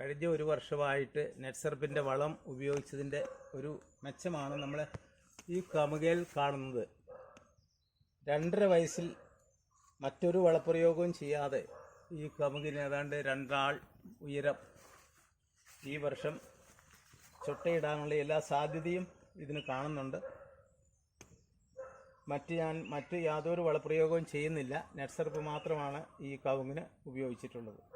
കഴിഞ്ഞ ഒരു വർഷമായിട്ട് നെറ്റ്സർപ്പിന്റെ വളം ഉപയോഗിച്ചതിന്റെ ഒരു മെച്ചമാണ് നമ്മൾ ഈ കമുകയിൽ കാണുന്നത്. രണ്ടര വയസ്സിൽ മറ്റൊരു വളപ്രയോഗവും ചെയ്യാതെ ഈ കമുകിന് ഏതാണ്ട് രണ്ടാൾ ഉയരം ഈ വർഷം ചൊട്ടയിടാനുള്ള എല്ലാ സാധ്യതയും ഇതിന് കാണുന്നുണ്ട്. മറ്റ് ഞാൻ മറ്റ് യാതൊരു വളപ്രയോഗവും ചെയ്യുന്നില്ല. നെറ്റ്സർപ്പ് മാത്രമാണ് ഈ കവുങ്ങിന് ഉപയോഗിച്ചിട്ടുള്ളത്.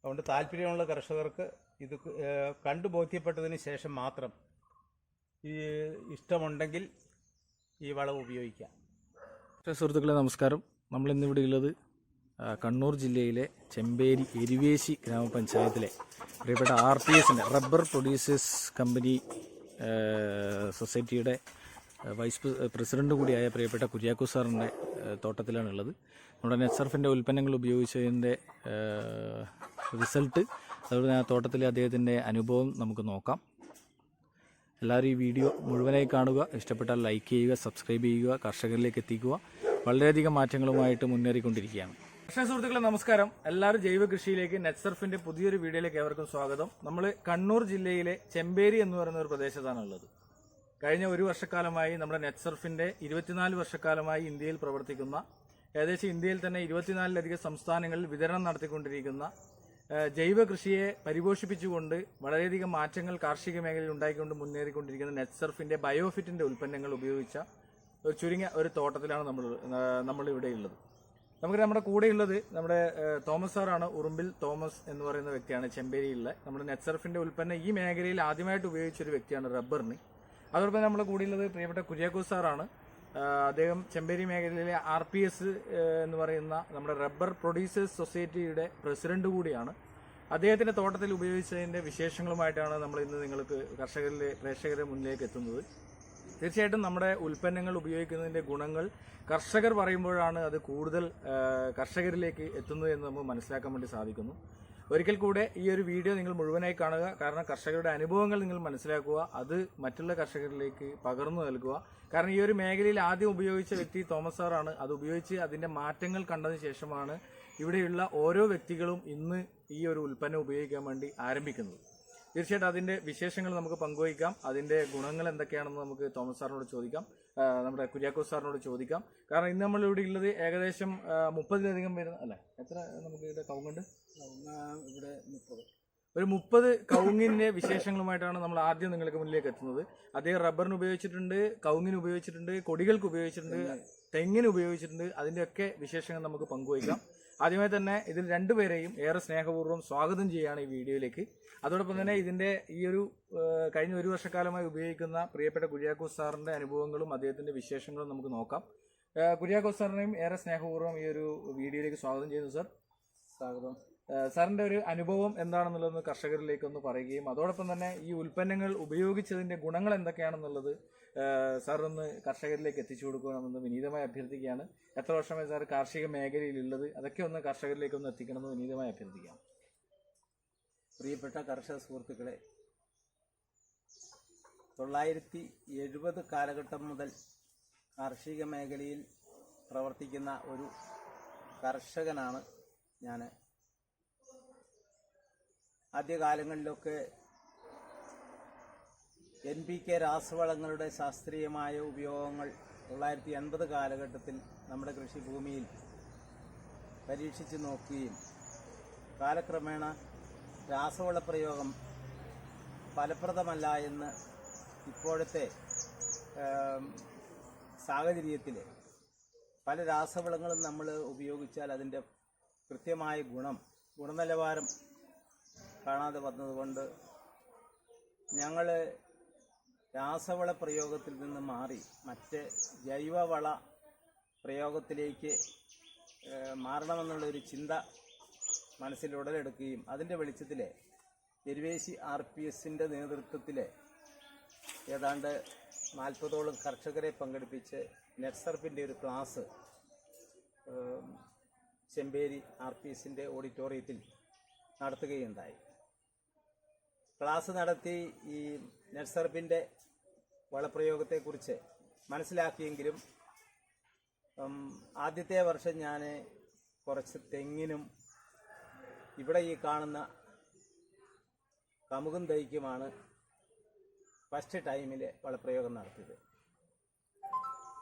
അതുകൊണ്ട് താല്പര്യമുള്ള കർഷകർക്ക് ഇത് കണ്ടു ബോധ്യപ്പെട്ടതിന് ശേഷം മാത്രം ഈ ഇഷ്ടമുണ്ടെങ്കിൽ ഈ വളം ഉപയോഗിക്കാം. സുഹൃത്തുക്കളെ നമസ്കാരം. നമ്മൾ ഇന്നിവിടെ ഉള്ളത് കണ്ണൂർ ജില്ലയിലെ ചെമ്പേരി എരിവേശി ഗ്രാമപഞ്ചായത്തിലെ പ്രിയപ്പെട്ട ആർ പി എസിന്റെ റബ്ബർ പ്രൊഡ്യൂസേഴ്സ് കമ്പനി സൊസൈറ്റിയുടെ വൈസ് പ്ര- പ്രസിഡന്റ് കൂടിയായ പ്രിയപ്പെട്ട കുര്യാക്കു സാറിന്റെ തോട്ടത്തിലാണുള്ളത്. നമ്മുടെ നെറ്റ്സർഫിന്റെ ഉൽപ്പന്നങ്ങൾ ഉപയോഗിച്ചതിന്റെ റിസൾട്ട്. അതുപോലെ തന്നെ തോട്ടത്തിലെ അദ്ദേഹത്തിന്റെ അനുഭവം നമുക്ക് നോക്കാം. എല്ലാവരും ഈ വീഡിയോ മുഴുവനായി കാണുക. ഇഷ്ടപ്പെട്ടാൽ ലൈക്ക് ചെയ്യുക സബ്സ്ക്രൈബ് ചെയ്യുക കർഷകരിലേക്ക് എത്തിക്കുക. വളരെയധികം മാറ്റങ്ങളുമായിട്ട് മുന്നേറിക്കൊണ്ടിരിക്കുകയാണ്. കർഷക സുഹൃത്തുക്കളെ നമസ്കാരം. എല്ലാവരും ജൈവ കൃഷിയിലേക്ക് നെറ്റ്സർഫിന്റെ പുതിയൊരു വീഡിയോയിലേക്ക് ഏവർക്കും സ്വാഗതം. നമ്മൾ കണ്ണൂർ ജില്ലയിലെ ചെമ്പേരി എന്ന് പറയുന്ന ഒരു പ്രദേശത്താണ് ഉള്ളത്. കഴിഞ്ഞ ഒരു വർഷക്കാലമായി നമ്മുടെ നെറ്റ്സർഫിന്റെ ഇരുപത്തിനാല് വർഷക്കാലമായി ഇന്ത്യയിൽ പ്രവർത്തിക്കുന്ന ഏകദേശം ഇന്ത്യയിൽ തന്നെ ഇരുപത്തിനാലിലധികം സംസ്ഥാനങ്ങളിൽ വിതരണം നടത്തിക്കൊണ്ടിരിക്കുന്ന ജൈവ കൃഷിയെ പരിപോഷിപ്പിച്ചുകൊണ്ട് വളരെയധികം മാറ്റങ്ങൾ കാർഷിക മേഖലയിൽ ഉണ്ടായിക്കൊണ്ട് മുന്നേറിക്കൊണ്ടിരിക്കുന്ന നെറ്റ്സർഫിന്റെ ബയോഫിറ്റിന്റെ ഉൽപ്പന്നങ്ങൾ ഉപയോഗിച്ച ഒരു ചുരുങ്ങിയ ഒരു തോട്ടത്തിലാണ് നമ്മൾ നമ്മൾ ഇവിടെ ഉള്ളത്. നമുക്ക് നമ്മുടെ കൂടെയുള്ളത് നമ്മുടെ തോമസ് സാറാണ്. ഉറുമ്പിൽ തോമസ് എന്ന് പറയുന്ന വ്യക്തിയാണ് ചെമ്പേരിയിലെ നമ്മുടെ നെറ്റ്സർഫിന്റെ ഉൽപ്പന്നം ഈ മേഖലയിൽ ആദ്യമായിട്ട് ഉപയോഗിച്ച ഒരു വ്യക്തിയാണ് റബ്ബറിന്. അതോടൊപ്പം നമ്മുടെ കൂടെയുള്ളത് പ്രിയപ്പെട്ട കുര്യാക്കോ സാറാണ്. അദ്ദേഹം ചെമ്പേരി മേഖലയിലെ ആർ പി എസ് എന്ന് പറയുന്ന നമ്മുടെ റബ്ബർ പ്രൊഡ്യൂസേഴ്സ് സൊസൈറ്റിയുടെ പ്രസിഡന്റ് കൂടിയാണ്. അദ്ദേഹത്തിന്റെ തോട്ടത്തിൽ ഉപയോഗിച്ചതിന്റെ വിശേഷങ്ങളുമായിട്ടാണ് നമ്മൾ ഇന്ന് നിങ്ങൾക്ക് കർഷകരിലെ പ്രേക്ഷകരെ മുന്നിലേക്ക് എത്തുന്നത്. തീർച്ചയായിട്ടും നമ്മുടെ ഉൽപ്പന്നങ്ങൾ ഉപയോഗിക്കുന്നതിന്റെ ഗുണങ്ങൾ കർഷകർ പറയുമ്പോഴാണ് അത് കൂടുതൽ കർഷകരിലേക്ക് എത്തുന്നത് എന്ന് നമുക്ക് മനസ്സിലാക്കാൻ വേണ്ടി സാധിക്കുന്നു. ഒരിക്കൽ കൂടെ ഈ ഒരു വീഡിയോ നിങ്ങൾ മുഴുവനായി കാണുക. കാരണം കർഷകരുടെ അനുഭവങ്ങൾ നിങ്ങൾ മനസ്സിലാക്കുക. അത് മറ്റുള്ള കർഷകരിലേക്ക് പകർന്നു നൽകുക. കാരണം ഈ ഒരു മേഖലയിൽ ആദ്യം ഉപയോഗിച്ച വ്യക്തി തോമസ് സാറാണ്. അത് ഉപയോഗിച്ച് അതിന്റെ മാറ്റങ്ങൾ കണ്ടതിന് ശേഷമാണ് ഇവിടെയുള്ള ഓരോ വ്യക്തികളും ഇന്ന് ഈ ഒരു ഉൽപ്പന്നം ഉപയോഗിക്കാൻ വേണ്ടി ആരംഭിക്കുന്നത്. തീർച്ചയായിട്ടും അതിന്റെ വിശേഷങ്ങൾ നമുക്ക് പങ്കുവയ്ക്കാം. അതിന്റെ ഗുണങ്ങൾ എന്തൊക്കെയാണെന്ന് നമുക്ക് തോമസ് സാറിനോട് ചോദിക്കാം. നമ്മുടെ കുര്യാക്കോസ് സാറിനോട് ചോദിക്കാം. കാരണം ഇന്ന് നമ്മൾ ഇവിടെ ഉള്ളത് ഏകദേശം മുപ്പതിലധികം വരുന്ന അല്ലെ? എത്ര നമുക്ക് ഇവിടെ കവുങ്ങുണ്ട്? ഇവിടെ മുപ്പത് ഒരു മുപ്പത് കവുങ്ങിന്റെ വിശേഷങ്ങളുമായിട്ടാണ് നമ്മൾ ആദ്യം നിങ്ങൾക്ക് മുന്നിലേക്ക് എത്തുന്നത്. അദ്ദേഹം റബ്ബറിന് ഉപയോഗിച്ചിട്ടുണ്ട് കവുങ്ങിന് ഉപയോഗിച്ചിട്ടുണ്ട് കൊടികൾക്ക് ഉപയോഗിച്ചിട്ടുണ്ട് തെങ്ങിന് ഉപയോഗിച്ചിട്ടുണ്ട്. അതിന്റെയൊക്കെ വിശേഷങ്ങൾ നമുക്ക് പങ്കുവയ്ക്കാം. ആദ്യമായി തന്നെ ഇതിൽ രണ്ടുപേരെയും ഏറെ സ്നേഹപൂർവം സ്വാഗതം ചെയ്യുകയാണ് ഈ വീഡിയോയിലേക്ക്. അതോടൊപ്പം തന്നെ ഇതിന്റെ ഈ ഒരു കഴിഞ്ഞ ഒരു വർഷക്കാലമായി ഉപയോഗിക്കുന്ന പ്രിയപ്പെട്ട കുര്യാക്കോസ് സാറിന്റെ അനുഭവങ്ങളും അദ്ദേഹത്തിന്റെ വിശേഷങ്ങളും നമുക്ക് നോക്കാം. കുര്യാക്കോസ് സാറിനെയും ഏറെ സ്നേഹപൂർവം ഈ ഒരു വീഡിയോയിലേക്ക് സ്വാഗതം ചെയ്യുന്നു സാർ. സ്വാഗതം. സാറിന്റെ ഒരു അനുഭവം എന്താണെന്നുള്ളത് കർഷകരിലേക്ക് ഒന്ന് പറയുകയും അതോടൊപ്പം തന്നെ ഈ ഉൽപ്പന്നങ്ങൾ ഉപയോഗിച്ചതിന്റെ ഗുണങ്ങൾ എന്തൊക്കെയാണെന്നുള്ളത് ഒന്ന് കർഷകരിലേക്ക് എത്തിച്ചു കൊടുക്കണമെന്ന് വിനീതമായി അഭ്യർത്ഥിക്കുകയാണ്. എത്ര വർഷമായി സാർ കാർഷിക മേഖലയിലുള്ളത്? അതൊക്കെ ഒന്ന് കർഷകരിലേക്ക് ഒന്ന് എത്തിക്കണമെന്ന് വിനീതമായി അഭ്യർത്ഥിക്കാം. പ്രിയപ്പെട്ട കർഷക സുഹൃത്തുക്കളെ തൊള്ളായിരത്തി എഴുപത് കാലഘട്ടം മുതൽ കാർഷിക മേഖലയിൽ പ്രവർത്തിക്കുന്ന ഒരു കർഷകനാണ് ഞാൻ ആദ്യകാലങ്ങളിലൊക്കെ എൻ പി കെ രാസവളങ്ങളുടെ ശാസ്ത്രീയമായ ഉപയോഗങ്ങൾ തൊള്ളായിരത്തി എൺപത് കാലഘട്ടത്തിൽ നമ്മുടെ കൃഷിഭൂമിയിൽ പരീക്ഷിച്ച് നോക്കുകയും കാലക്രമേണ രാസവള പ്രയോഗം ഫലപ്രദമല്ല എന്ന് ഇപ്പോഴത്തെ സാഹചര്യത്തിൽ പല രാസവളങ്ങളും നമ്മൾ ഉപയോഗിച്ചാൽ അതിന്റെ കൃത്യമായ ഗുണം ഗുണനിലവാരം കാണാതെ വന്നതുകൊണ്ട് ഞങ്ങൾ രാസവള പ്രയോഗത്തിൽ നിന്ന് മാറി മറ്റ് ജൈവവള പ്രയോഗത്തിലേക്ക് മാറണമെന്നുള്ള ഒരു ചിന്ത മനസ്സിൽ ഉടലെടുക്കുകയും അതിന്റെ വെളിച്ചത്തിൽ എരുവേശി ആർ പി എസിന്റെ നേതൃത്വത്തിൽ ഏതാണ്ട് നാൽപ്പതോളം കർഷകരെ പങ്കെടുപ്പിച്ച് നെറ്റ്സർപ്പിന്റെ ഒരു ക്ലാസ് ചെമ്പേരി ആർ പി എസിന്റെ ഓഡിറ്റോറിയത്തിൽ നടത്തുകയുണ്ടായി. ക്ലാസ് നടത്തി ഈ നെറ്റ്സർപ്പിന്റെ വളപ്രയോഗത്തെക്കുറിച്ച് മനസ്സിലാക്കിയെങ്കിലും ആദ്യത്തെ വർഷം ഞാൻ കുറച്ച് തെങ്ങിനും ഇവിടെ ഈ കാണുന്ന കമുകും തൈക്കുമാണ് ഫസ്റ്റ് ടൈമിൽ വളപ്രയോഗം നടത്തിയത്.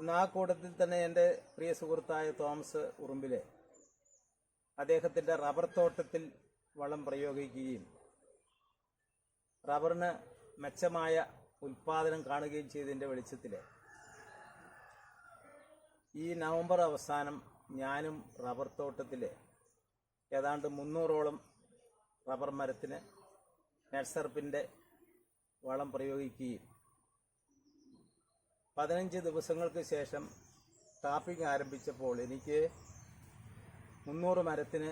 ഇന്ന് ആ കൂട്ടത്തിൽ തന്നെ എന്റെ പ്രിയ സുഹൃത്തായ തോമസ് ഉറുമ്പിലെ അദ്ദേഹത്തിന്റെ റബ്ബർ തോട്ടത്തിൽ വളം പ്രയോഗിക്കുകയും റബ്ബറിന് മെച്ചമായ ഉൽപാദനം കാണുകയും ചെയ്തതിന്റെ വെളിച്ചത്തിൽ ഈ നവംബർ അവസാനം ഞാനും റബ്ബർ തോട്ടത്തിൽ ഏതാണ്ട് മുന്നൂറോളം റബ്ബർ മരത്തിന് നെറ്റ്സർപ്പിന്റെ വളം പ്രയോഗിക്കുകയും പതിനഞ്ച് ദിവസങ്ങൾക്ക് ശേഷം ടാപ്പിംഗ് ആരംഭിച്ചപ്പോൾ എനിക്ക് മുന്നൂറ് മരത്തിന്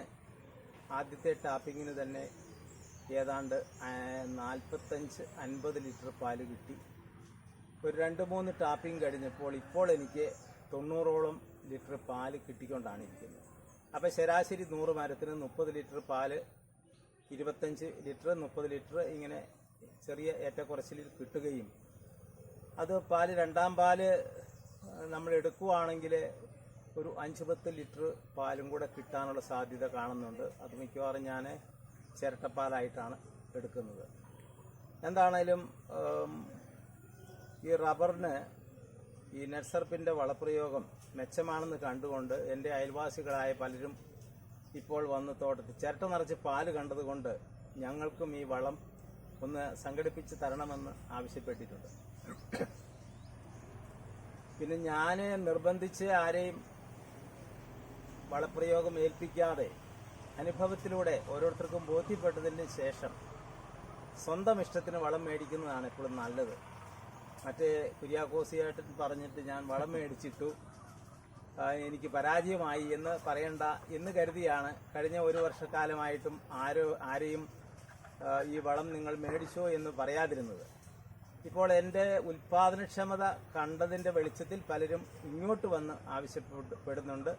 ആദ്യത്തെ ടാപ്പിങ്ങിന് തന്നെ ഏതാണ്ട് നാൽപ്പത്തഞ്ച് അൻപത് ലിറ്റർ പാൽ കിട്ടി. ഒരു രണ്ട് മൂന്ന് ടാപ്പിംഗ് കഴിഞ്ഞപ്പോൾ ഇപ്പോൾ എനിക്ക് തൊണ്ണൂറോളം ലിറ്റർ പാൽ കിട്ടിക്കൊണ്ടാണ് ഇരിക്കുന്നത്. അപ്പോൾ ശരാശരി നൂറ് മരത്തിന് മുപ്പത് ലിറ്റർ പാൽ ഇരുപത്തഞ്ച് ലിറ്റർ മുപ്പത് ലിറ്റർ ഇങ്ങനെ ചെറിയ ഏറ്റക്കുറച്ചിലിൽ കിട്ടുകയും അത് പാൽ രണ്ടാം പാൽ നമ്മൾ എടുക്കുവാണെങ്കിൽ ഒരു അഞ്ച് പത്ത് ലിറ്റർ പാലും കൂടെ കിട്ടാനുള്ള സാധ്യത കാണുന്നുണ്ട്. അത് മിക്കവാറും ഞാൻ ചിരട്ടപ്പാലായിട്ടാണ് എടുക്കുന്നത്. എന്താണേലും ഈ റബ്ബറിന് ഈ നെറ്റ്സർപ്പിന്റെ വളപ്രയോഗം മെച്ചമാണെന്ന് കണ്ടുകൊണ്ട് എന്റെ അയൽവാസികളായ പലരും ഇപ്പോൾ വന്ന് തോട്ടത്തിൽ ചിരട്ട നിറച്ച് പാൽ കണ്ടതുകൊണ്ട് ഞങ്ങൾക്കും ഈ വളം ഒന്ന് സംഘടിപ്പിച്ച് തരണമെന്ന് ആവശ്യപ്പെട്ടിട്ടുണ്ട്. പിന്നെ ഞാൻ നിർബന്ധിച്ച് ആരെയും വളപ്രയോഗം ഏൽപ്പിക്കാതെ അനുഭവത്തിലൂടെ ഓരോരുത്തർക്കും ബോധ്യപ്പെട്ടതിന് ശേഷം സ്വന്തം ഇഷ്ടത്തിന് വളം മേടിക്കുന്നതാണ് എപ്പോഴും നല്ലത്. മറ്റേ കുര്യാക്കോസിയായിട്ട് പറഞ്ഞിട്ട് ഞാൻ വളം മേടിച്ചിട്ടു. എനിക്ക് പരാജയമായി എന്ന് പറയണ്ട എന്ന് കരുതിയാണ് കഴിഞ്ഞ ഒരു വർഷക്കാലമായിട്ടും ആരോ ആരെയും ഈ വളം നിങ്ങൾ മേടിച്ചോ എന്ന് പറയാതിരുന്നത്. ഇപ്പോൾ എന്റെ ഉൽപാദനക്ഷമത കണ്ടതിന്റെ വെളിച്ചത്തിൽ പലരും ഇങ്ങോട്ട് വന്ന് ആവശ്യപ്പെടുന്നുണ്ട്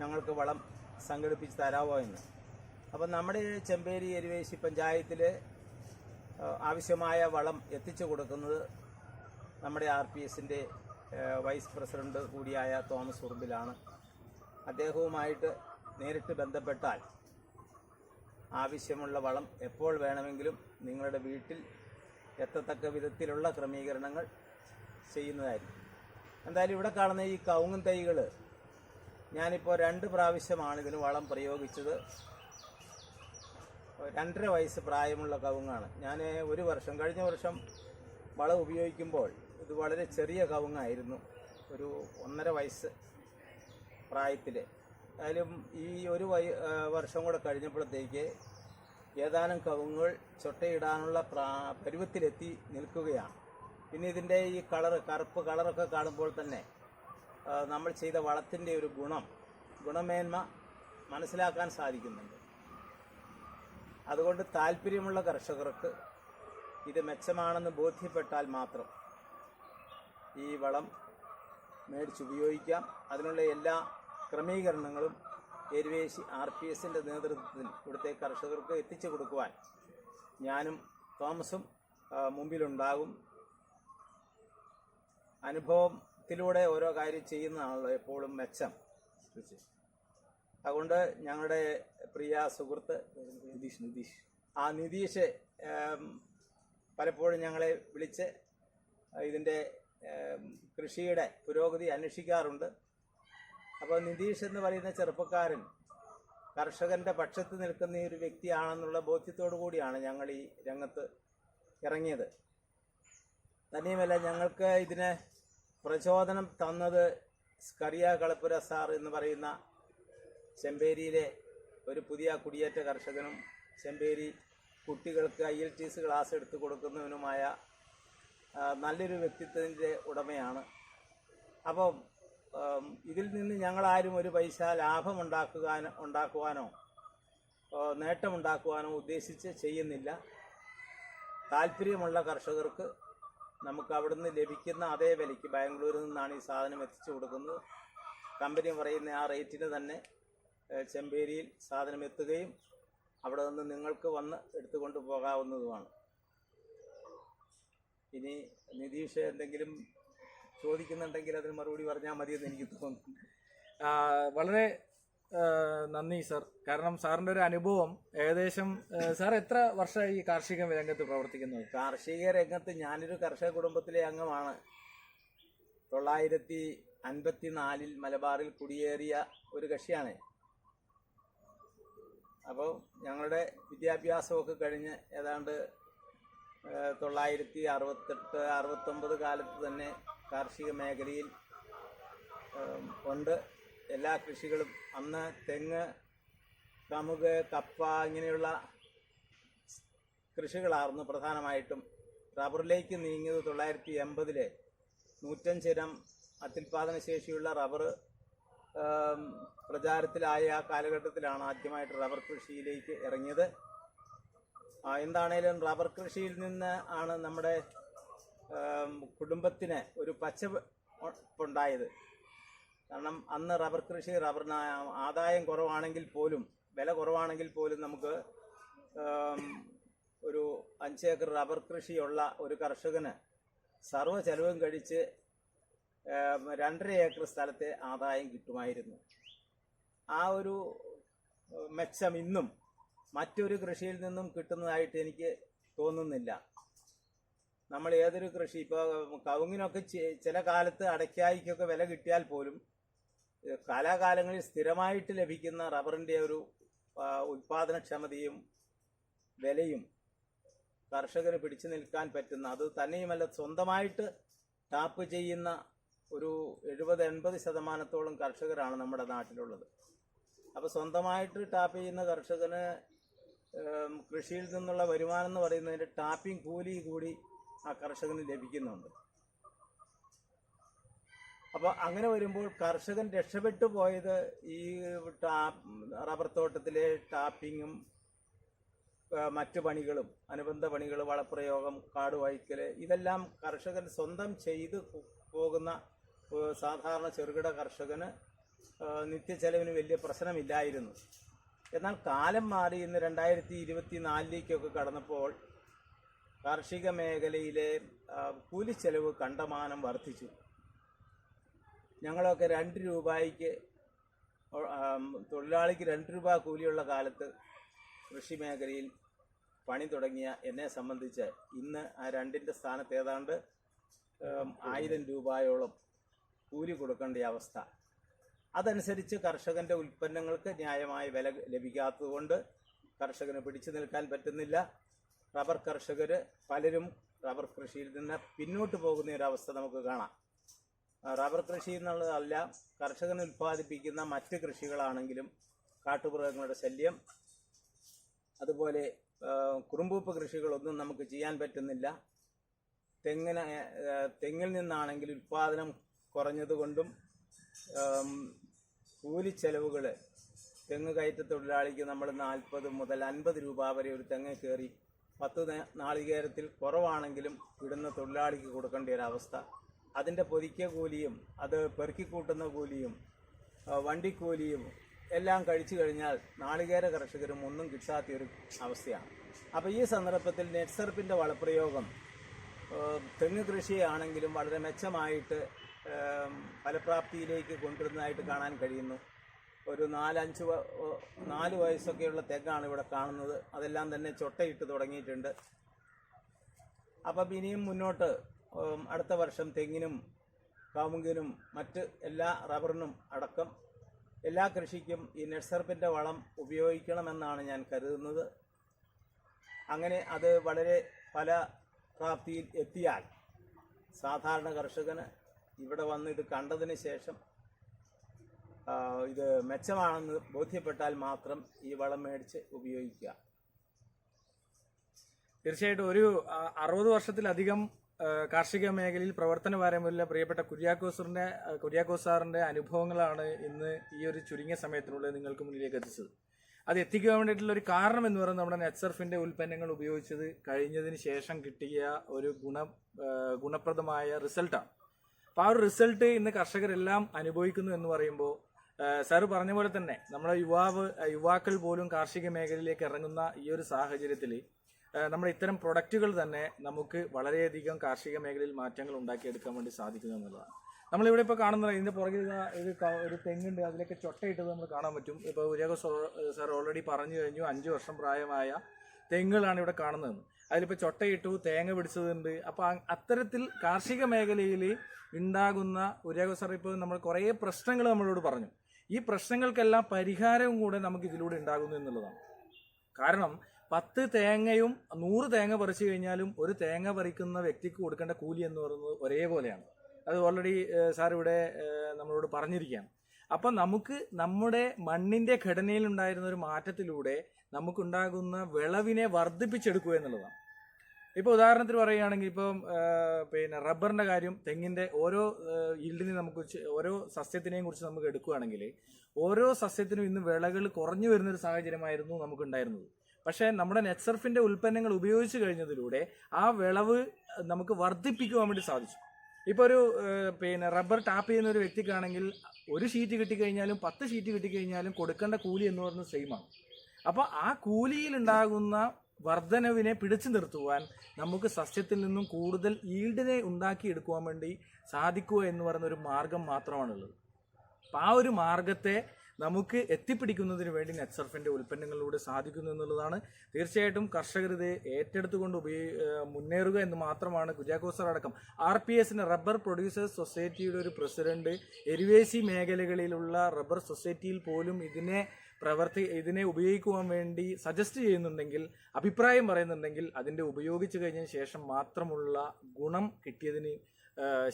ഞങ്ങൾക്ക് വളം സംഘടിപ്പിച്ച് തരാമോ എന്ന്. അപ്പം നമ്മുടെ ചെമ്പേരി എരിവേശി പഞ്ചായത്തിൽ ആവശ്യമായ വളം എത്തിച്ചു കൊടുക്കുന്നത് നമ്മുടെ ആർ പി എസിന്റെ വൈസ് പ്രസിഡന്റ് കൂടിയായ തോമസ് ഉറുമ്പിലാണ്. അദ്ദേഹവുമായിട്ട് നേരിട്ട് ബന്ധപ്പെട്ടാൽ ആവശ്യമുള്ള വളം എപ്പോൾ വേണമെങ്കിലും നിങ്ങളുടെ വീട്ടിൽ എത്തത്തക്ക വിധത്തിലുള്ള ക്രമീകരണങ്ങൾ ചെയ്യുന്നതായിരിക്കും. എന്തായാലും ഇവിടെ കാണുന്ന ഈ കവുങ്ങും തൈകൾ ഞാനിപ്പോൾ രണ്ട് പ്രാവശ്യമാണ് ഇതിന് വളം പ്രയോഗിച്ചത് രണ്ടര വയസ്സ് പ്രായമുള്ള കവുങ്ങാണ്. ഞാൻ ഒരു വർഷം കഴിഞ്ഞ വർഷം വളം ഉപയോഗിക്കുമ്പോൾ ഇത് വളരെ ചെറിയ കവുങ്ങായിരുന്നു. ഒരു ഒന്നര വയസ്സ് പ്രായത്തിൽ അതിലും ഈ ഒരു വയ വർഷം കൂടെ കഴിഞ്ഞപ്പോഴത്തേക്ക് ഏതാനും കവുങ്ങുകൾ ചൊട്ടയിടാനുള്ള പ്രാ പരുവത്തിലെത്തി നിൽക്കുകയാണ്. പിന്നെ ഇതിന്റെ ഈ കളറ് കറുപ്പ് കളറൊക്കെ കാണുമ്പോൾ തന്നെ നമ്മൾ ചെയ്ത വളത്തിന്റെ ഒരു ഗുണം ഗുണമേന്മ മനസ്സിലാക്കാൻ സാധിക്കുന്നുണ്ട്. അതുകൊണ്ട് താല്പര്യമുള്ള കർഷകർക്ക് ഇത് മെച്ചമാണെന്ന് ബോധ്യപ്പെട്ടാൽ മാത്രം ഈ വളം മേടിച്ചുപയോഗിക്കാം അതിനുള്ള എല്ലാ ക്രമീകരണങ്ങളും എരുവേശി ആർ പി എസിന്റെ നേതൃത്വത്തിൽ ഇവിടുത്തെ കർഷകർക്ക് എത്തിച്ചു കൊടുക്കുവാൻ ഞാനും തോമസും മുമ്പിലുണ്ടാകും. മുമ്പിലുണ്ടാകും അനുഭവത്തിലൂടെ ഓരോ കാര്യം ചെയ്യുന്നതാണല്ലോ എപ്പോഴും മെച്ചം. അതുകൊണ്ട് ഞങ്ങളുടെ പ്രിയ സുഹൃത്ത് നിതീഷ് നിതീഷ്. ആ നിതീഷ് പലപ്പോഴും ഞങ്ങളെ വിളിച്ച് ഇതിന്റെ കൃഷിയുടെ പുരോഗതി അന്വേഷിക്കാറുണ്ട്. അപ്പോൾ നിതീഷ് എന്ന് പറയുന്ന ചെറുപ്പക്കാരൻ കർഷകന്റെ പക്ഷത്ത് നിൽക്കുന്ന ഈ ഒരു വ്യക്തിയാണെന്നുള്ള ബോധ്യത്തോടു കൂടിയാണ് ഞങ്ങൾ ഈ രംഗത്ത് ഇറങ്ങിയത്. തന്നെയുമല്ല ഞങ്ങൾക്ക് ഇതിന് പ്രചോദനം തന്നത് സ്കറിയ കളപ്പുര സാർ എന്ന് പറയുന്ന ചെമ്പേരിയിലെ ഒരു പുതിയ കുടിയേറ്റ കർഷകനും ചെമ്പേരി കുട്ടികൾക്ക് I L T C class എടുത്തു കൊടുക്കുന്നവനുമായ നല്ലൊരു വ്യക്തിത്വത്തിന്റെ ഉടമയാണ്. അപ്പം ഇതിൽ നിന്ന് ഞങ്ങളാരും ഒരു പൈസ ലാഭമുണ്ടാക്കുവാനോ ഉണ്ടാക്കുവാനോ നേട്ടമുണ്ടാക്കുവാനോ ഉദ്ദേശിച്ച് ചെയ്യുന്നില്ല. താല്പര്യമുള്ള കർഷകർക്ക് നമുക്ക് അവിടുന്ന് ലഭിക്കുന്ന അതേ വിലയ്ക്ക് ബാംഗ്ലൂരിൽ നിന്നാണ് ഈ സാധനം എത്തിച്ചു കൊടുക്കുന്നത്. കമ്പനി പറയുന്ന ആ റേറ്റിന് തന്നെ ചെമ്പേരിയിൽ സാധനം എത്തുകയും അവിടെ നിന്ന് നിങ്ങൾക്ക് വന്ന് എടുത്തുകൊണ്ട് പോകാവുന്നതുമാണ്. ഇനി നിതീഷ് എന്തെങ്കിലും ചോദിക്കുന്നുണ്ടെങ്കിൽ അതിന് മറുപടി പറഞ്ഞാൽ മതിയെന്ന് എനിക്ക് തോന്നുന്നു. വളരെ നന്ദി സർ. കാരണം സാറിന്റെ ഒരു അനുഭവം ഏകദേശം സാർ എത്ര വർഷമായി ഈ കാർഷിക രംഗത്ത് പ്രവർത്തിക്കുന്നത് കാർഷിക രംഗത്ത് ഞാനൊരു കർഷക കുടുംബത്തിലെ അംഗമാണ്. തൊള്ളായിരത്തി അൻപത്തിനാലിൽ മലബാറിൽ കുടിയേറിയ ഒരു കക്ഷിയാണ്. അപ്പോൾ ഞങ്ങളുടെ വിദ്യാഭ്യാസമൊക്കെ കഴിഞ്ഞ് ഏതാണ്ട് തൊള്ളായിരത്തി അറുപത്തെട്ട് അറുപത്തൊമ്പത് കാലത്ത് തന്നെ കാർഷിക മേഖലയിൽ കൊണ്ട് എല്ലാ കൃഷികളും അന്ന് തെങ്ങ് കമുക് കപ്പ ഇങ്ങനെയുള്ള കൃഷികളായിരുന്നു പ്രധാനമായിട്ടും. റബ്ബറിലേക്ക് നീങ്ങിയത് തൊള്ളായിരത്തി എൺപതിലെ നൂറ്റഞ്ചിനം അത്യുൽപാദന ശേഷിയുള്ള റബ്ബർ പ്രചാരത്തിലായ ആ കാലഘട്ടത്തിലാണ് ആദ്യമായിട്ട് റബ്ബർ കൃഷിയിലേക്ക് ഇറങ്ങിയത്. എന്താണേലും റബ്ബർ കൃഷിയിൽ നിന്ന് ആണ് നമ്മുടെ കുടുംബത്തിന് ഒരു പച്ചപ്പുണ്ടായത് കാരണം അന്ന് റബ്ബർ കൃഷി റബ്ബറിന് ആദായം കുറവാണെങ്കിൽ പോലും വില കുറവാണെങ്കിൽ പോലും നമുക്ക് ഒരു അഞ്ചേക്കർ റബ്ബർ കൃഷിയുള്ള ഒരു കർഷകന് സർവ ചെലവും കഴിച്ച് രണ്ടര ഏക്കർ സ്ഥലത്തെ ആദായം കിട്ടുമായിരുന്നു. ആ ഒരു മെച്ചം ഇന്നും മറ്റൊരു കൃഷിയിൽ നിന്നും കിട്ടുന്നതായിട്ട് എനിക്ക് തോന്നുന്നില്ല. നമ്മൾ ഏതൊരു കൃഷി ഇപ്പോൾ കവുങ്ങിനൊക്കെ ചില കാലത്ത് അടയ്ക്കായിക്കൊക്കെ വില കിട്ടിയാൽ പോലും കാലാകാലങ്ങളിൽ സ്ഥിരമായിട്ട് ലഭിക്കുന്ന റബ്ബറിന്റെ ഒരു ഉൽപാദനക്ഷമതയും വിലയും കർഷകന് പിടിച്ചു നിൽക്കാൻ പറ്റുന്ന അത് തന്നെയുമല്ല സ്വന്തമായിട്ട് ടാപ്പ് ചെയ്യുന്ന ഒരു എഴുപത് എൺപത് ശതമാനത്തോളം കർഷകരാണ് നമ്മുടെ നാട്ടിലുള്ളത്. അപ്പോൾ സ്വന്തമായിട്ട് ടാപ്പ് ചെയ്യുന്ന കർഷകന് കൃഷിയിൽ നിന്നുള്ള വരുമാനം എന്ന് പറയുന്നതിന്റെ ടാപ്പിംഗ് കൂലി കൂടി ആ കർഷകന് ലഭിക്കുന്നുണ്ട്. അപ്പോൾ അങ്ങനെ വരുമ്പോൾ കർഷകൻ രക്ഷപ്പെട്ടു പോയത് ഈ റബ്ബർ തോട്ടത്തിലെ ടാപ്പിങ്ങും മറ്റു പണികളും അനുബന്ധ പണികൾ വളപ്രയോഗം കാട് വായിക്കൽ ഇതെല്ലാം കർഷകൻ സ്വന്തം ചെയ്ത് പോകുന്ന സാധാരണ ചെറുകിട കർഷകന് നിത്യ നിത്യച്ചെലവിന് വലിയ പ്രശ്നമില്ലായിരുന്നു. എന്നാൽ കാലം മാറി ഇന്ന് രണ്ടായിരത്തി ഇരുപത്തി നാലിലേക്കൊക്കെ കടന്നപ്പോൾ കാർഷിക മേഖലയിലെ കൂലി കൂലിച്ചെലവ് കണ്ടമാനം വർദ്ധിച്ചു. ഞങ്ങളൊക്കെ രണ്ട് രൂപയ്ക്ക് തൊഴിലാളിക്ക് രണ്ട് രൂപ കൂലിയുള്ള കാലത്ത് കൃഷി മേഖലയിൽ പണി തുടങ്ങിയ എന്നെ സംബന്ധിച്ച് ഇന്ന് ആ രണ്ടിന്റെ സ്ഥാനത്ത് ഏതാണ്ട് ആയിരം രൂപയോളം കൂലി കൊടുക്കേണ്ട അവസ്ഥ. അതനുസരിച്ച് കർഷകന്റെ ഉൽപ്പന്നങ്ങൾക്ക് ന്യായമായ വില ലഭിക്കാത്തതുകൊണ്ട് കർഷകന് പിടിച്ചു നിൽക്കാൻ പറ്റുന്നില്ല. റബ്ബർ കർഷകർ പലരും റബ്ബർ കൃഷിയിൽ നിന്ന് പിന്നോട്ട് പോകുന്ന ഒരവസ്ഥ നമുക്ക് കാണാം. റബ്ബർ കൃഷി എന്നുള്ളതല്ല കർഷകൻ ഉൽപ്പാദിപ്പിക്കുന്ന മറ്റ് കൃഷികളാണെങ്കിലും കാട്ടുമൃഗങ്ങളുടെ ശല്യം അതുപോലെ കുറുമ്പൂപ്പ് കൃഷികളൊന്നും നമുക്ക് ചെയ്യാൻ പറ്റുന്നില്ല. തെങ്ങിന് തെങ്ങിൽ നിന്നാണെങ്കിൽ ഉൽപ്പാദനം കുറഞ്ഞതുകൊണ്ടും കൂലി കൂലിച്ചെലവുകൾ തെങ്ങ് കയറ്റ തൊഴിലാളിക്ക് നമ്മൾ നാൽപ്പത് മുതൽ അൻപത് രൂപ വരെ ഒരു തെങ്ങ് കയറി പത്ത് നാളികേരത്തിൽ കുറവാണെങ്കിലും ഇടുന്ന തൊഴിലാളിക്ക് കൊടുക്കേണ്ട ഒരു അവസ്ഥ. അതിന്റെ പൊതിക്കിയ കൂലിയും അത് പെറുക്കിക്കൂട്ടുന്ന കൂലിയും വണ്ടിക്കൂലിയും എല്ലാം കഴിച്ചു കഴിഞ്ഞാൽ നാളികേര കർഷകരും ഒന്നും കിട്ടാത്തൊരു അവസ്ഥയാണ്. അപ്പോൾ ഈ സന്ദർഭത്തിൽ നെറ്റ്സർപ്പിന്റെ വളപ്രയോഗം തെങ്ങ് കൃഷിയാണെങ്കിലും വളരെ മെച്ചമായിട്ട് ഫലപ്രാപ്തിയിലേക്ക് കൊണ്ടുവരുന്നതായിട്ട് കാണാൻ കഴിയുന്നു. ഒരു നാലഞ്ച് നാല് വയസ്സൊക്കെയുള്ള തെങ്ങാണ് ഇവിടെ കാണുന്നത്. അതെല്ലാം തന്നെ ചൊട്ടയിട്ട് തുടങ്ങിയിട്ടുണ്ട്. അപ്പം ഇനിയും മുന്നോട്ട് അടുത്ത വർഷം തെങ്ങിനും കാമുകിനും മറ്റ് എല്ലാ റബ്ബറിനും അടക്കം എല്ലാ കൃഷിക്കും ഈ നെറ്റ്സർപ്പിന്റെ വളം ഉപയോഗിക്കണമെന്നാണ് ഞാൻ കരുതുന്നത്. അങ്ങനെ അത് വളരെ ഫല പ്രാപ്തിയിൽ എത്തിയാൽ സാധാരണ കർഷകന് ഇവിടെ വന്ന് ഇത് കണ്ടതിന് ശേഷം ഇത് മെച്ചമാണെന്ന് ബോധ്യപ്പെട്ടാൽ മാത്രം ഈ വളം മേടിച്ച് ഉപയോഗിക്കുക. തീർച്ചയായിട്ടും ഒരു അറുപത് വർഷത്തിലധികം കാർഷിക മേഖലയിൽ പ്രവർത്തന പാരമ്പര്യമുള്ള പ്രിയപ്പെട്ട കുര്യാക്കോസറിന്റെ കുര്യാക്കോസാറിന്റെ കുര്യാക്കോസ് സാറിന്റെ അനുഭവങ്ങളാണ് ഇന്ന് ഈ ഒരു ചുരുങ്ങിയ സമയത്തിനുള്ളിൽ നിങ്ങൾക്ക് മുന്നിലേക്ക് എത്തിച്ചത്. അത് എത്തിക്കാൻ വേണ്ടിയിട്ടുള്ള ഒരു കാരണം എന്ന് പറയുന്നത് നമ്മുടെ നെറ്റ്സർഫിന്റെ ഉൽപ്പന്നങ്ങൾ ഉപയോഗിച്ചത് കഴിഞ്ഞതിന് ശേഷം കിട്ടിയ ഒരു ഗുണ ഗുണപ്രദമായ റിസൾട്ടാണ്. അപ്പോൾ ആ ഒരു റിസൾട്ട് ഇന്ന് കർഷകരെല്ലാം അനുഭവിക്കുന്നു എന്ന് പറയുമ്പോൾ സാറ് പറഞ്ഞ പോലെ തന്നെ നമ്മുടെ യുവാവ് യുവാക്കൾ പോലും കാർഷിക മേഖലയിലേക്ക് ഇറങ്ങുന്ന ഈ ഒരു സാഹചര്യത്തിൽ നമ്മുടെ ഇത്തരം പ്രൊഡക്റ്റുകൾ തന്നെ നമുക്ക് വളരെയധികം കാർഷിക മേഖലയിൽ മാറ്റങ്ങൾ ഉണ്ടാക്കിയെടുക്കാൻ വേണ്ടി സാധിക്കുന്നു എന്നുള്ളതാണ്. നമ്മളിവിടെ ഇപ്പോൾ കാണുന്നത് ഇതിന്റെ പുറകിൽ ഒരു ഒരു തെങ്ങുണ്ട്. അതിലൊക്കെ ചൊട്ടയിട്ടത് നമ്മൾ കാണാൻ പറ്റും. ഇപ്പോൾ ഉരേഖ സാർ ഓൾറെഡി പറഞ്ഞു കഴിഞ്ഞു അഞ്ച് വർഷം പ്രായമായ തെങ്ങുകളാണ് ഇവിടെ കാണുന്നത്. അതിലിപ്പോൾ ചൊട്ടയിട്ടു തേങ്ങ പിടിച്ചതുണ്ട്. അപ്പോൾ അത്തരത്തിൽ കാർഷിക മേഖലയിൽ ഉണ്ടാകുന്ന ഉരേഖ സാർ ഇപ്പോൾ നമ്മൾ കുറേ പ്രശ്നങ്ങൾ നമ്മളോട് പറഞ്ഞു. ഈ പ്രശ്നങ്ങൾക്കെല്ലാം പരിഹാരവും കൂടെ നമുക്ക് ഇതിലൂടെ ഉണ്ടാകുന്നു എന്നുള്ളതാണ്. കാരണം പത്ത് തേങ്ങയും നൂറ് തേങ്ങ പറിച്ചു കഴിഞ്ഞാലും ഒരു തേങ്ങ പറിക്കുന്ന വ്യക്തിക്ക് കൊടുക്കേണ്ട കൂലി എന്ന് പറയുന്നത് ഒരേപോലെയാണ്. അത് ഓൾറെഡി സാർ ഇവിടെ നമ്മളോട് പറഞ്ഞിരിക്കുകയാണ്. അപ്പം നമുക്ക് നമ്മുടെ മണ്ണിന്റെ ഘടനയിൽ ഉണ്ടായിരുന്ന ഒരു മാറ്റത്തിലൂടെ നമുക്കുണ്ടാകുന്ന വിളവിനെ വർദ്ധിപ്പിച്ചെടുക്കുക എന്നുള്ളതാണ്. ഇപ്പോൾ ഉദാഹരണത്തിന് പറയുകയാണെങ്കിൽ ഇപ്പം പിന്നെ റബ്ബറിന്റെ കാര്യം തെങ്ങിന്റെ ഓരോ ഈൽഡിനെ നമുക്ക് ഓരോ സസ്യത്തിനെയും കുറിച്ച് നമുക്ക് എടുക്കുകയാണെങ്കിൽ ഓരോ സസ്യത്തിനും ഇന്ന് വിളകൾ കുറഞ്ഞു വരുന്നൊരു സാഹചര്യമായിരുന്നു നമുക്കുണ്ടായിരുന്നത്. പക്ഷേ നമ്മുടെ നെറ്റ്സർഫിന്റെ ഉൽപ്പന്നങ്ങൾ ഉപയോഗിച്ച് കഴിഞ്ഞതിലൂടെ ആ വിളവ് നമുക്ക് വർദ്ധിപ്പിക്കുവാൻ വേണ്ടി സാധിച്ചു. ഇപ്പോൾ ഒരു പിന്നെ റബ്ബർ ടാപ്പ് ചെയ്യുന്ന ഒരു വ്യക്തിക്കാണെങ്കിൽ ഒരു ഷീറ്റ് കിട്ടിക്കഴിഞ്ഞാലും പത്ത് ഷീറ്റ് കിട്ടിക്കഴിഞ്ഞാലും കൊടുക്കേണ്ട കൂലി എന്ന് പറയുന്നത് സെയിമാണ് അപ്പോൾ ആ കൂലിയിൽ ഉണ്ടാകുന്ന വർധനവിനെ പിടിച്ചു നിർത്തുവാൻ നമുക്ക് സസ്യത്തിൽ നിന്നും കൂടുതൽ ഈൽഡിനെ ഉണ്ടാക്കിയെടുക്കുവാൻ വേണ്ടി സാധിക്കുക എന്ന് പറയുന്ന ഒരു മാർഗം മാത്രമാണുള്ളത്. അപ്പം ആ ഒരു മാർഗത്തെ നമുക്ക് എത്തിപ്പിടിക്കുന്നതിന് വേണ്ടി നെറ്റ്സർഫിന്റെ ഉൽപ്പന്നങ്ങളിലൂടെ സാധിക്കുന്നു എന്നുള്ളതാണ്. തീർച്ചയായിട്ടും കർഷകർ ഇത് ഏറ്റെടുത്തുകൊണ്ട് ഉപയോഗി മുന്നേറുക എന്ന് മാത്രമാണ് കുര്യാക്കോസർ അടക്കം. ആർ പി എസിന് റബ്ബർ പ്രൊഡ്യൂസേഴ്സ് സൊസൈറ്റിയുടെ ഒരു പ്രസിഡന്റ് എരിവേശി മേഖലകളിലുള്ള റബ്ബർ സൊസൈറ്റിയിൽ പോലും ഇതിനെ പ്രവർത്തി ഇതിനെ ഉപയോഗിക്കുവാൻ വേണ്ടി സജസ്റ്റ് ചെയ്യുന്നുണ്ടെങ്കിൽ അഭിപ്രായം പറയുന്നുണ്ടെങ്കിൽ അതിന്റെ ഉപയോഗിച്ചു കഴിഞ്ഞ ശേഷം മാത്രമുള്ള ഗുണം കിട്ടിയതിന്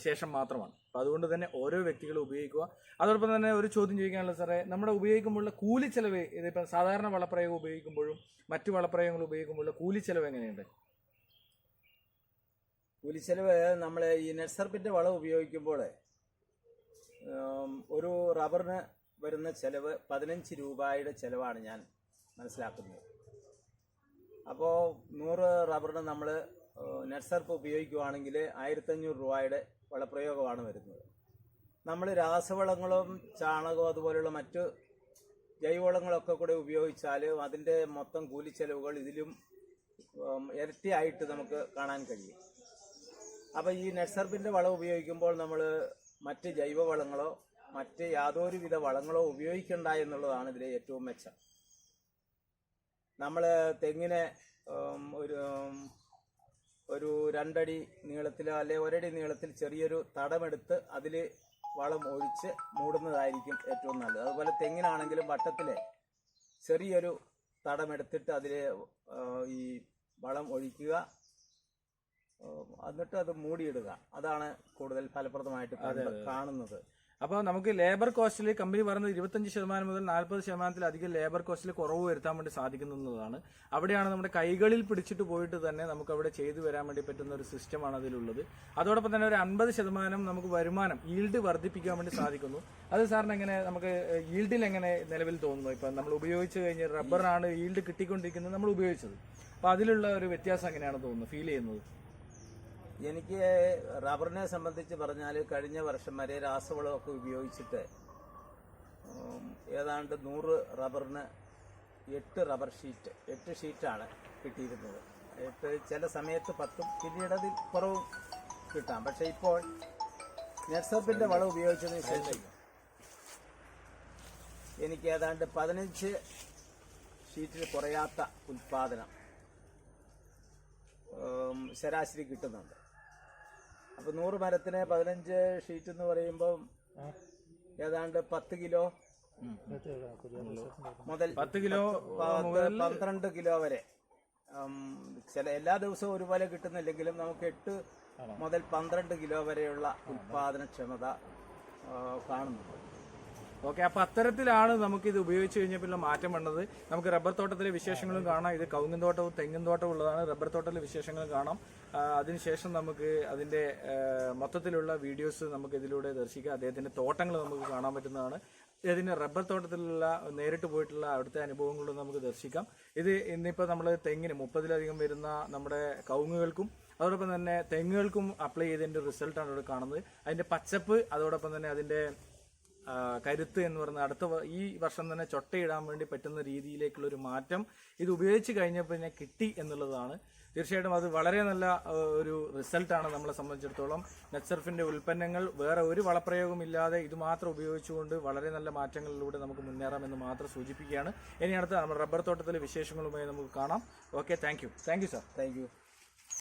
ശേഷം മാത്രമാണ്. അപ്പം അതുകൊണ്ട് തന്നെ ഓരോ വ്യക്തികളും ഉപയോഗിക്കുക. അതോടൊപ്പം തന്നെ ഒരു ചോദ്യം ചോദിക്കാനുള്ള സാറേ നമ്മുടെ ഉപയോഗിക്കുമ്പോഴുള്ള കൂലി ചെലവ് ഇതിപ്പോൾ സാധാരണ വളപ്രയോഗം ഉപയോഗിക്കുമ്പോഴും മറ്റു വളപ്രയോഗങ്ങൾ ഉപയോഗിക്കുമ്പോഴുള്ള കൂലി ചെലവ് എങ്ങനെയുണ്ട്? കൂലി ചെലവ് നമ്മൾ ഈ നെസർപ്പിന്റെ വളം ഉപയോഗിക്കുമ്പോൾ ഒരു റബ്ബറിന് വരുന്ന ചെലവ് പതിനഞ്ച് രൂപയുടെ ചെലവാണ് ഞാൻ മനസ്സിലാക്കുന്നത്. അപ്പോൾ നൂറ് റബ്ബറിന് നമ്മൾ നെറ്റ്സർപ്പ് ഉപയോഗിക്കുവാണെങ്കിൽ ആയിരത്തഞ്ഞൂറ് രൂപയുടെ വളപ്രയോഗമാണ് വരുന്നത്. നമ്മൾ രാസവളങ്ങളും ചാണകവും അതുപോലെയുള്ള മറ്റ് ജൈവവളങ്ങളൊക്കെ കൂടെ ഉപയോഗിച്ചാൽ അതിന്റെ മൊത്തം കൂലിച്ചെലവുകൾ ഇതിലും ഇരട്ടിയായിട്ട് നമുക്ക് കാണാൻ കഴിയും. അപ്പോൾ ഈ നെറ്റ്സർപ്പിന്റെ വളം ഉപയോഗിക്കുമ്പോൾ നമ്മൾ മറ്റ് ജൈവവളങ്ങളോ മറ്റ് യാതൊരുവിധ വളങ്ങളോ ഉപയോഗിക്കണ്ട എന്നുള്ളതാണ് ഇതിലെ ഏറ്റവും മെച്ചം. നമ്മൾ തെങ്ങിനെ ഒരു ഒരു രണ്ടടി നീളത്തിൽ അല്ലെ ഒരടി നീളത്തിൽ ചെറിയൊരു തടമെടുത്ത് അതിൽ വളം ഒഴിച്ച് മൂടുന്നതായിരിക്കും ഏറ്റവും നല്ലത്. അതുപോലെ തെങ്ങിനാണെങ്കിലും വട്ടത്തിലെ ചെറിയൊരു തടമെടുത്തിട്ട് അതിൽ ഈ വളം ഒഴിക്കുക എന്നിട്ട് അത് മൂടിയിടുക. അതാണ് കൂടുതൽ ഫലപ്രദമായിട്ട് കാണുന്നത്. അപ്പോൾ നമുക്ക് ലേബർ കോസ്റ്റിൽ കമ്പനി പറയുന്നത് ഇരുപത്തഞ്ച് ശതമാനം മുതൽ നാൽപ്പത് ശതമാനത്തിലധികം ലേബർ കോസ്റ്റിൽ കുറവ് വരുത്താൻ വേണ്ടി സാധിക്കുന്നു എന്നുള്ളതാണ് അവിടെയാണ് നമ്മുടെ കൈകളിൽ പിടിച്ചിട്ട് പോയിട്ട് തന്നെ നമുക്ക് അവിടെ ചെയ്തു വരാൻ വേണ്ടി പറ്റുന്ന ഒരു സിസ്റ്റമാണ് അതിലുള്ളത്. അതോടൊപ്പം തന്നെ ഒരു അൻപത് ശതമാനം നമുക്ക് വരുമാനം ഈൽഡ് വർദ്ധിപ്പിക്കാൻ വേണ്ടി സാധിക്കുന്നു. അത് സാറിന് എങ്ങനെ നമുക്ക് ഈൽഡിൽ എങ്ങനെ നിലവിൽ തോന്നുന്നു? ഇപ്പം നമ്മൾ ഉപയോഗിച്ച് കഴിഞ്ഞ റബ്ബറാണ് ഈൽഡ് കിട്ടിക്കൊണ്ടിരിക്കുന്നത് നമ്മൾ ഉപയോഗിച്ചത്. അപ്പോൾ അതിലുള്ള ഒരു വ്യത്യാസം എങ്ങനെയാണ് തോന്നുന്നത് ഫീൽ ചെയ്യുന്നത്? എനിക്ക് റബ്ബറിനെ സംബന്ധിച്ച് പറഞ്ഞാൽ കഴിഞ്ഞ വർഷം വരെ രാസവളമൊക്കെ ഉപയോഗിച്ചിട്ട് ഏതാണ്ട് നൂറ് റബ്ബറിന് എട്ട് റബ്ബർ ഷീറ്റ് എട്ട് ഷീറ്റാണ് കിട്ടിയിരുന്നത്. എട്ട് ചില സമയത്ത് പത്തും പിന്നീട് അതിൽ കുറവും കിട്ടാം. പക്ഷേ ഇപ്പോൾ നെസപ്പിന്റെ വളം ഉപയോഗിച്ചതിന് ശേഷം എനിക്ക് ഏതാണ്ട് പതിനഞ്ച് ഷീറ്റിൽ കുറയാത്ത ഉൽപാദനം ശരാശരി കിട്ടുന്നുണ്ട്. അപ്പൊ നൂറ് മരത്തിന് പതിനഞ്ച് ഷീറ്റ് എന്ന് പറയുമ്പോൾ ഏതാണ്ട് പത്ത് കിലോ മുതൽ പത്ത് കിലോ പന്ത്രണ്ട് കിലോ വരെ. ചില എല്ലാ ദിവസവും ഒരുപോലെ കിട്ടുന്നില്ലെങ്കിലും നമുക്ക് എട്ട് മുതൽ പന്ത്രണ്ട് കിലോ വരെയുള്ള ഉൽപാദനക്ഷമത ആ, കാണുന്നുണ്ട്. ഓക്കെ അപ്പൊ അത്തരത്തിലാണ് നമുക്ക് ഇത് ഉപയോഗിച്ച് കഴിഞ്ഞപ്പോൾ മാറ്റം വന്നത്. നമുക്ക് റബ്ബർ തോട്ടത്തിലെ വിശേഷങ്ങളും കാണാം. ഇത് കൗങ്ങിൻ തോട്ടവും തെങ്ങും തോട്ടവും ഉള്ളതാണ്. റബ്ബർ തോട്ടത്തിലെ വിശേഷങ്ങളും കാണാം. അതിനുശേഷം നമുക്ക് അതിന്റെ മൊത്തത്തിലുള്ള വീഡിയോസ് നമുക്ക് ഇതിലൂടെ ദർശിക്കാം. അദ്ദേഹത്തിന്റെ തോട്ടങ്ങൾ നമുക്ക് കാണാൻ പറ്റുന്നതാണ്. ഇതിന് റബ്ബർ തോട്ടത്തിലുള്ള നേരിട്ട് പോയിട്ടുള്ള അവിടുത്തെ അനുഭവങ്ങളും നമുക്ക് ദർശിക്കാം. ഇത് ഇന്നിപ്പോൾ നമ്മൾ തെങ്ങിന് മുപ്പതിലധികം വരുന്ന നമ്മുടെ കവുങ്ങുകൾക്കും അതോടൊപ്പം തന്നെ തെങ്ങുകൾക്കും അപ്ലൈ ചെയ്തതിന്റെ റിസൾട്ടാണ് ഇവിടെ കാണുന്നത്. അതിന്റെ പച്ചപ്പ് അതോടൊപ്പം തന്നെ അതിന്റെ ആ, കരുത്ത് എന്ന് പറയുന്ന അടുത്ത ഈ വർഷം തന്നെ ചൊട്ടയിടാൻ വേണ്ടി പറ്റുന്ന രീതിയിലേക്കുള്ള ഒരു മാറ്റം ഇത് ഉപയോഗിച്ച് കഴിഞ്ഞപ്പോൾ പിന്നെ കിട്ടി എന്നുള്ളതാണ്. തീർച്ചയായിട്ടും അത് വളരെ നല്ല ഒരു റിസൾട്ടാണ് നമ്മളെ സംബന്ധിച്ചിടത്തോളം. നെറ്റ്സർഫിന്റെ ഉൽപ്പന്നങ്ങൾ വേറെ ഒരു വളപ്രയോഗം ഇല്ലാതെ ഇത് മാത്രം ഉപയോഗിച്ചുകൊണ്ട് വളരെ നല്ല മാറ്റങ്ങളിലൂടെ നമുക്ക് മുന്നേറാമെന്ന് മാത്രം സൂചിപ്പിക്കുകയാണ്. ഇനി അടുത്ത നമ്മുടെ റബ്ബർ തോട്ടത്തിലെ വിശേഷങ്ങളുമായി നമുക്ക് കാണാം. Okay thank you thank you sir thank you